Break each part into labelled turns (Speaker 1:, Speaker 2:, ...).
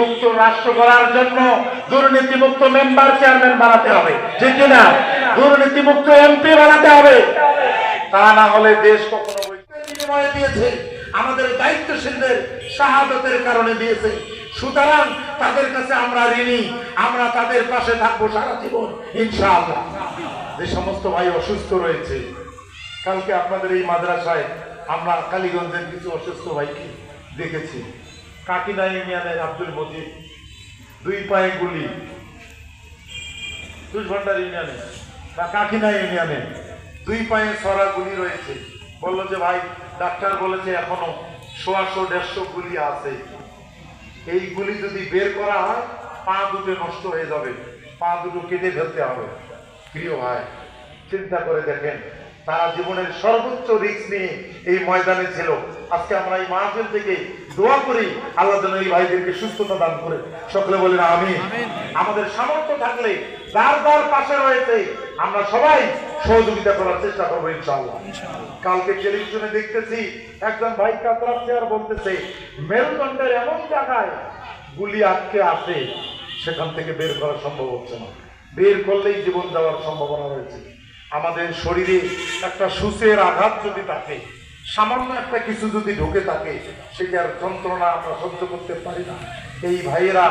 Speaker 1: মুক্ত রাষ্ট্র করার জন্য দুর্নীতি মুক্ত মেম্বার চেয়ারম্যান বানাতে হবে। ঠিক কিনা দুর্নীতি মুক্ত এমপি বানাতে হবে। তা না হলে দেশ কখনো বিনিময়ে দিয়েছে। আমাদের দায়িত্বশীলদের শাহাদতের কারণে দিয়েছে। সুতরাং তাদের কাছে আমরা ঋণী। আমরা তাদের পাশে থাকব সারা জীবন, ইনশাআল্লাহ। যে সমস্ত ভাই অসুস্থ রয়েছে, কালকে আপনাদের এই মাদ্রাসায় আমরা কালীগঞ্জের কিছু অসুস্থ ভাইকে দেখেছি। কাকিনা ইউনিয়নের আব্দুল মজিদ। দুই পায়ে গুলি। তুষভান্ডার ইউনিয়নে বা কাকিনা ইউনিয়নে দুই পায়ে ছড়া গুলি রয়েছে। বলল যে, ভাই, ডাক্তার বলেছে এখনও সোয়াশো দেড়শো গুলি আছে। এই গুলি যদি বের করা হয়, পা দুটো নষ্ট হয়ে যাবে। পা দুটো কেটে ফেলতে হবে। প্রিয় ভাই, চিন্তা করে দেখেন, তারা জীবনের সর্বোচ্চ রিস্ক নিয়ে এই ময়দানে ছিল। আজকে আমরা এই মাহফিল থেকে দোয়া করি আল্লাহ যেন এই ভাইদেরকে সুস্থতা দান করে। সকলে বলেন আমি আমাদের সামর্থ্য থাকলে যার যার পাশে রয়েছে আমরা সবাই সহযোগিতা করার চেষ্টা করব ইনশাআল্লাহ। কালকে টেলিভিশনে দেখতেছি একজন ভাই কাতরাচ্ছে আর বলতেছে মেরুদণ্ডের এমন জায়গায় গুলি আটকে আছে সেখান থেকে বের করা সম্ভব হচ্ছে না। বের করলেই জীবন যাওয়ার সম্ভাবনা রয়েছে। আমাদের শরীরে একটা সুসের আঘাত যদি থাকে সামান্য একটা কিছু যদি ঢুকে থাকে, সেটার যন্ত্রণা আমরা সহ্য করতে পারি না। এই ভাইয়েরা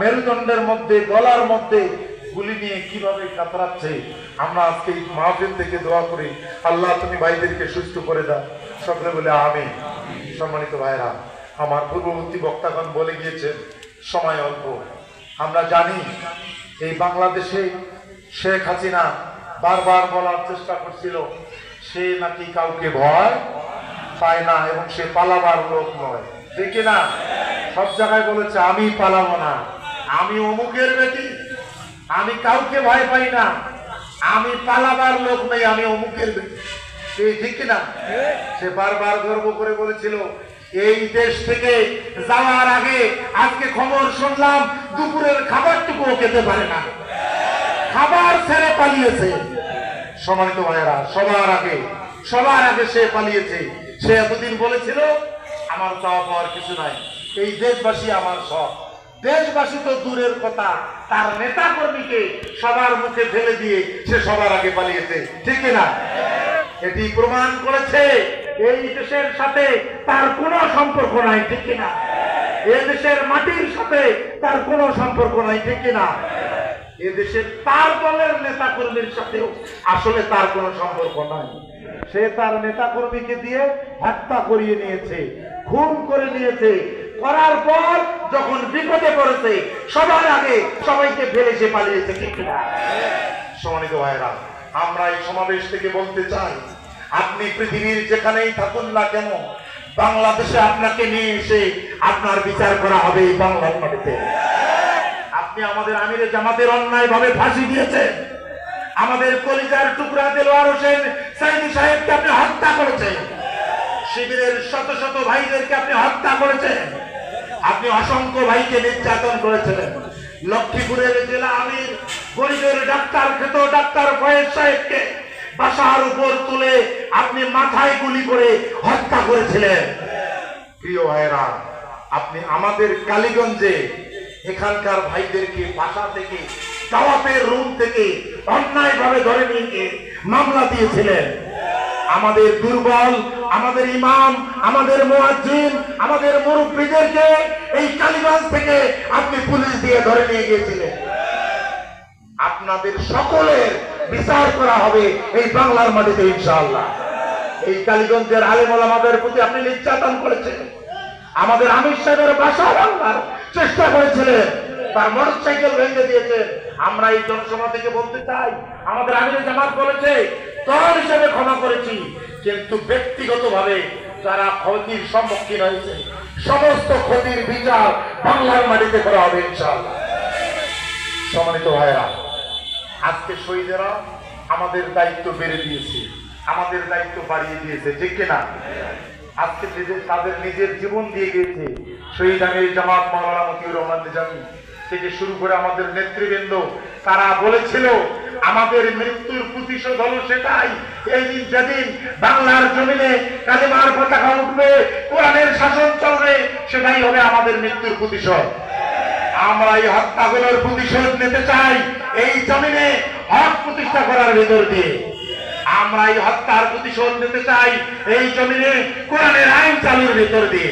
Speaker 1: মেরুদণ্ডের মধ্যে, গলার মধ্যে গুলি নিয়ে কীভাবে কাতরাচ্ছে, আমরা আজকে এই মাহফিল থেকে দোয়া করি। আল্লাহ, তুমি ভাইদেরকে সুস্থ করে দাও। সকলে বলে আমি সম্মানিত ভাইরা আমার পূর্ববর্তী বক্তাগণ বলে গিয়েছেন, সময় অল্প। আমরা জানি এই বাংলাদেশে শেখ হাসিনা বারবার বলার চেষ্টা করছিল, সে নাকি কাউকে ভয় পায় না এবং সে পালাবার লোক নয়। দেখি না সব জায়গায় বলেছে, আমি পালাবো না। আমি অমুকের বেটি। আমি কাউকে ভয় পাই না। আমি পালাবার লোক নেই, আমি অমুকের বেটি। ঠিক না সে বারবার গর্ব করে বলেছিল, এই দেশ থেকে যাওয়ার আগে আজকে খবর শুনলাম, দুপুরের খাবারটুকুও খেতে পারে না। খাবার ছেড়ে পালিয়েছে। সম্মানিত ভাইয়েরা, সবার আগে সবার আগে সে পালিয়েছে। সে এতদিন বলেছিল, আমার চাওয়া পাওয়ার কিছু নাই। এই দেশবাসী আমার সব দেশবাসী তো দূরের কথা। তার নেতা কর্মীকে সবার মুখে ফেলে দিয়ে সে সবার আগে পালিয়েছে। ঠিক না? এটি প্রমাণ করেছে, এই দেশের সাথে তার কোনো সম্পর্ক নাই, ঠিক না? দেশের মাটির সাথে তার কোনো সম্পর্ক নাই, ঠিক না? এদেশের তার দলের নেতা কর্মীর সাথেও আসলে তার কোনো সম্পর্ক নাই। সে তার নেতা কর্মীকে দিয়ে হত্যা করিয়ে নিয়েছে, খুন করে নিয়েছে। করার পর যখন বিপদে পড়েছে, সবার আগে সবাইকে ফেলে সে পালিয়েছে, ঠিক না সম্মানিত ভাইরা আমরা এই সমাবেশ থেকে বলতে চাই, আপনি পৃথিবীর যেখানেই থাকুন না কেন, বাংলাদেশে আপনাকে নিয়ে এসে আপনার বিচার করা হবে এই বাংলার মাটিতে। আপনি আমাদের আমিরে জামাতের অন্যায় ভাবে ফাঁসি দিয়েছেন। আমাদের কলিজার টুকরা দেলোয়ার হোসেন সাইদি সাহেবকে আপনি হত্যা করেছেন। শিবিরের শত শত ভাইদেরকে আপনি হত্যা করেছেন। আপনি অসংখ্য ভাইকে নির্যাতন করেছিলেন। লক্ষ্মীপুরের জেলা আমির গরিবের ডাক্তার খেত ডাক্তার ফয়েজ সাহেবকে বাসার উপর তুলে আপনি মাথায় গুলি করে হত্যা করেছিলেন। প্রিয় ভাইরা আপনি আমাদের কালীগঞ্জে এখানকার ভাইদেরকে বাসা থেকে দাওয়াতের রুম থেকে অন্যায় ভাবে ধরে নিয়ে মামলা দিয়েছিলেন। আমাদের দুর্বল, আমাদের ইমাম, আমাদের মুয়াজ্জিন, আমাদের মুরব্বীদেরকে এই কালীগঞ্জ থেকে আপনি পুলিশ দিয়ে ধরে নিয়ে গিয়েছিলেন। আপনাদের সকলের বিচার করা হবে এই বাংলার মাটিতে ইনশাআল্লাহ। এই কালীগঞ্জের আলেমল আমাদের প্রতি আপনি নির্যাতন করেছেন আমাদের আমির সাহেবের বাসা ভাঙবার চেষ্টা করেছিলেন। তার মোটর সাইকেল ভেঙে দিয়েছেন আমরা এই জনসভা থেকে বলতে চাই, আমাদের আমির জামাত বলেছে দল হিসেবে ক্ষমা করেছি। কিন্তু ব্যক্তিগতভাবে যারা ক্ষতির সম্মুখীন হয়েছে, সমস্ত ক্ষতির বিচার বাংলার মাটিতে করা হবে ইনশাআল্লাহ। সম্মানিত ভাইরা আজকে শহীদেরা আমাদের দায়িত্ব বেড়ে দিয়েছে, আমাদের দায়িত্ব বাড়িয়ে দিয়েছে, ঠিক কিনা? আজকে নিজের তাদের নিজের জীবন দিয়ে গিয়েছে। শহীদ আমির জামাত মাওলানা মতিউর রহমান নিজামী থেকে শুরু করে আমাদের নেতৃবৃন্দ, তারা বলেছিল, আমাদের মৃত্যুর প্রতিশোধ হলো সেটাই। এই দিন যেদিন বাংলার জমিনে কালিমার পতাকা উঠবে, কোরআনের শাসন চলবে, সেটাই হবে আমাদের মৃত্যুর প্রতিশোধ। আমরা এই হত্যাগুলোর প্রতিশোধ নিতে চাই, এই জমিনে হক প্রতিষ্ঠা করার ভেতর দিয়ে। আমরা এই হত্যার প্রতিশোধ নিতে চাই, এই জমিনে কোরআনের আইন চালুর ভেতর দিয়ে।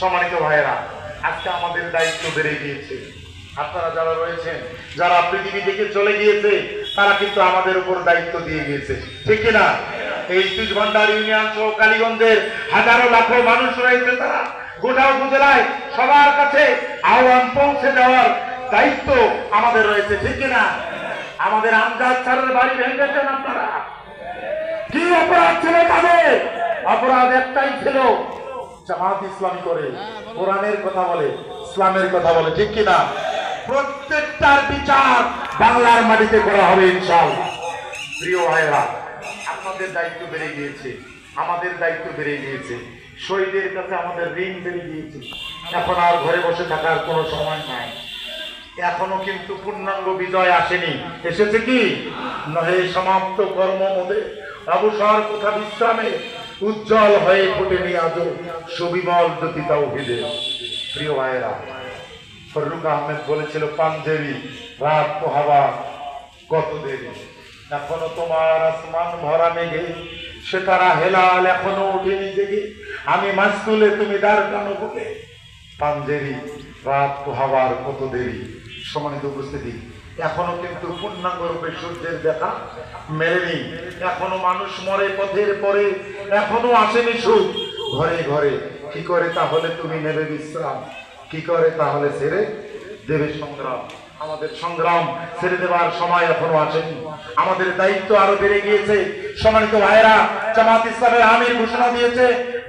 Speaker 1: সম্মানিত ভাইয়েরা, আজকে আমাদের দায়িত্ব বেড়ে গিয়েছে। আপনারা যারা রয়েছেন, যারা পৃথিবী থেকে চলে গিয়েছে, তারা কিন্তু আমাদের উপর দায়িত্ব দিয়ে গিয়েছে। ঠিক কিনা এই তুজ ভান্ডার ইউনিয়ন সহ কালীগঞ্জের হাজারো লাখো মানুষ রয়েছে তারা। গোটা উপজেলায় সবার কাছে আহ্বান পৌঁছে দেওয়ার দায়িত্ব আমাদের রয়েছে, ঠিক কিনা আমাদের আমজাদ স্যারের বাড়ি ভেঙেছেন আপনারা। কি অপরাধ ছিল তাদের? অপরাধ একটাই ছিল জামাত ইসলাম করে। কোরআনের কথা বলে, ইসলামের কথা বলে, ঠিক কিনা প্রত্যেকটার বিচার বাংলার মাটিতে করা হবে ইনশাআল্লাহ। প্রিয় ভাইরা আপনাদের দায়িত্ব বেড়ে গিয়েছে, আমাদের দায়িত্ব বেড়ে গিয়েছে। শহীদের কাছে আমাদের ঋণ বেড়ে গিয়েছে। এখন আর ঘরে বসে থাকার কোনো সময় নাই। এখনও কিন্তু পূর্ণাঙ্গ বিজয় আসেনি। এসেছে কি? নহে সমাপ্ত কর্ম মোদে অবসর কোথা বিশ্রামে উজ্জ্বল হয়ে ফোটেনি আজও সুবিমল জ্যোতি তাওহিদে। প্রিয় ভাইয়েরা ফররুক আহমেদ বলেছিল পাঞ্জেরি রাত পোহাবা, কত দেরি এখনও তোমার আসমান ভরা মেঘে, সে তারা হেলাল এখনও ওঠেনি দেখি আমি মাছ তুলে তুমি দাঁড় কানো বুকে পাঞ্জেরি রাত পোহাবার কত দেরি সমানিত উপস্থিতি, এখনও কিন্তু পূর্ণাঙ্গ রূপে সূর্যের দেখা মেলেনি। এখনও মানুষ মরে পথের পরে, এখনও আসেনি সুখ। ঘরে ঘরে, কি করে তাহলে তুমি নেবে বিশ্রাম? কি করে তাহলে ছেড়ে দেবে সংগ্রাম? আমাদের সংগ্রাম ছেড়ে দেওয়ার সময় এখনও আসেনি। আমাদের দায়িত্ব আরও বেড়ে গিয়েছে। সম্মানিত ভাইরা জামাত ইসলামের আমির ঘোষণা দিয়েছে,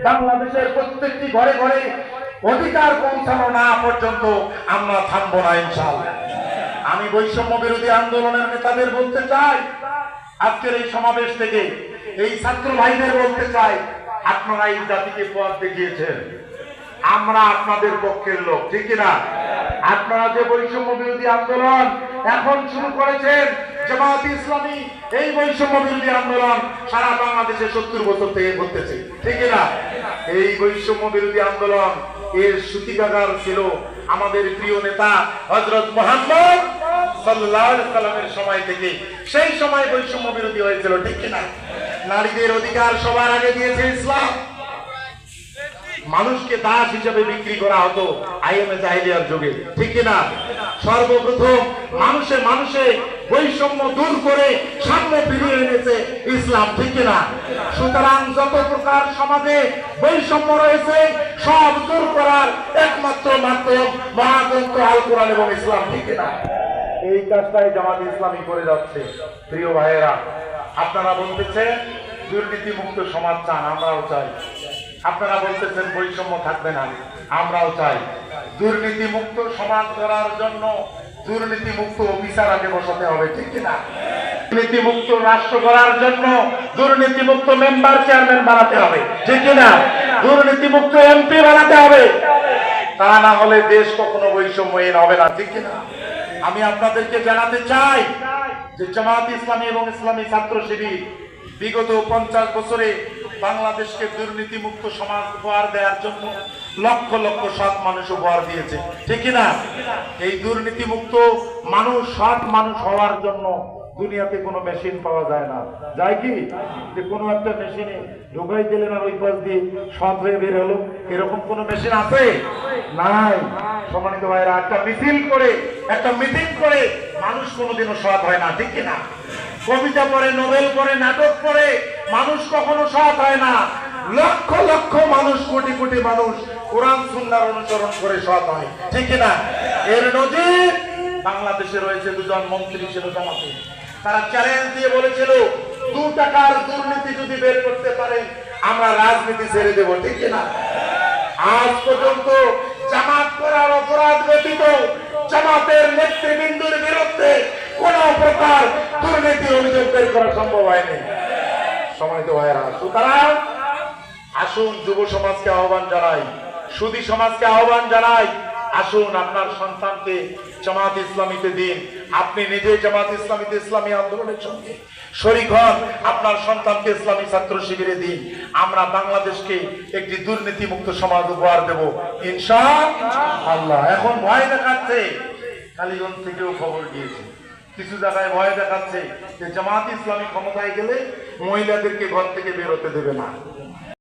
Speaker 1: বাংলাদেশের প্রত্যেকটি ঘরে ঘরে অধিকার পৌঁছানো না পর্যন্ত আমরা থামবো না ইনশাআল্লাহ। আমি বৈষম্য বিরোধী আন্দোলনের নেতাদের বলতে চাই, আজকের এই সমাবেশ থেকে এই ছাত্র ভাইদের বলতে চাই, আপনারা এই জাতিকে পথ দেখিয়েছেন। আমরা আপনাদের পক্ষের লোক, ঠিক না আপনারা যে বৈষম্য বিরোধী আন্দোলন এখন শুরু করেছেন জামাত ইসলামী এই বৈষম্য বিরোধী আন্দোলন সারা বাংলাদেশে সত্তর বছর থেকে করতেছে ঠিক না এই বৈষম্য বিরোধী আন্দোলন এর সূতিকাগার ছিল আমাদের প্রিয় নেতা হজরত মোহাম্মদ সময় থেকে। সেই সময় বৈষম্য বিরোধী হয়েছিল, ঠিক কিনা? নারীদের অধিকার সবার আগে দিয়েছে ইসলাম। মানুষকে দাস হিসেবে বিক্রি করা হতো আইএমএ জাহিলিয়ার যুগে। ঠিক না সর্বপ্রথম মানুষে মানুষে বৈষম্য দূর করে সামনে ফিরিয়ে এনেছে ইসলাম। ঠিক না সুতরাং যত প্রকার সমাজে বৈষম্য রয়েছে, সব দূর করার একমাত্র মাধ্যম মহাগ্রন্থ আল কোরআন এবং ইসলাম। ঠিক না এই কাজটাই জামাত ইসলামী করে যাচ্ছে। প্রিয় ভাইয়েরা, আপনারা বলতেছেন দুর্নীতি মুক্ত সমাজ চান, আমরাও চাই। আপনারা বলতেছেন বৈষম্য থাকবে না। আমরাও চাই দুর্নীতি মুক্ত সমাজ করার জন্য দুর্নীতি মুক্ত অফিসার আগে বসাতে হবে, ঠিক কিনা দুর্নীতি মুক্ত রাষ্ট্র করার জন্য দুর্নীতি মুক্ত মেম্বার চেয়ারম্যান বানাতে হবে, ঠিক কিনা দুর্নীতি মুক্ত এমপি বানাতে হবে। তা না হলে দেশ কখনো বৈষম্যহীন হবে না, ঠিক কিনা আমি আপনাদেরকে জানাতে চাই যে জামাত ইসলামী এবং ইসলামী ছাত্র শিবির বিগত পঞ্চাশ বছরে বাংলাদেশকে দুর্নীতি মুক্ত সমাজ উপহার দেওয়ার জন্য লক্ষ লক্ষ সৎ মানুষ উপহার দিয়েছে। ঠিক না এই দুর্নীতি মুক্ত মানুষ, সৎ মানুষ হওয়ার জন্য দুনিয়াতে কোনো মেশিন পাওয়া যায় না। যায় কি? যে কোনো একটা মেশিনে ঢোকাই দিলেন আর ওই পাশ দিয়ে সৎ হয়ে বের হলো। এরকম কোনো মেশিন আছে? নাই। সম্মানিত ভাইরা একটা মিছিল করে, একটা মিটিং করে মানুষ কোনোদিনও সৎ হয় না। ঠিক কি না কবিতা পড়ে নোবেল পড়ে, নাটক পড়ে, মানুষ কখনো সৎ হয় না। লক্ষ লক্ষ মানুষ, কোটি কোটি মানুষ কোরআন, সুন্নার অনুসরণ করে সৎ হয়, ঠিক না এর নজির বাংলাদেশে রয়েছে দুজন মন্ত্রী ছিল জামাতে। তারা চ্যালেঞ্জ দিয়ে বলেছিল, দু টাকার দুর্নীতি যদি বের করতে পারেন আমরা রাজনীতি ছেড়ে দেবো, ঠিক না আজ পর্যন্ত জামাত করার অপরাধ ব্যতীত জামাতের নেতৃবৃন্দুর বের করা সম্ভব হয়নি। সমানিত ভাইয়েরা, সুতরাং আসুন যুব সমাজকে আহ্বান জানাই, সুদী সমাজকে আহ্বান জানাই, আসুন আপনার সন্তানকে জামাত ইসলামীতে দিন। আপনি নিজে জামাত ইসলামীতে ইসলামী আন্দোলনের সঙ্গে শরিক হন, আপনার সন্তানকে ইসলামী ছাত্র শিবিরে দিন। আমরা বাংলাদেশকে একটি দুর্নীতি মুক্ত সমাজ উপহার দেব, ইনশা আল্লাহ। এখন ভয় দেখাচ্ছে, কালীগঞ্জ থেকেও খবর গিয়েছে কিছু জায়গায় ভয় দেখাচ্ছে যে জামাত ইসলামী ক্ষমতায় গেলে মহিলাদেরকে ঘর থেকে বেরোতে দেবে না।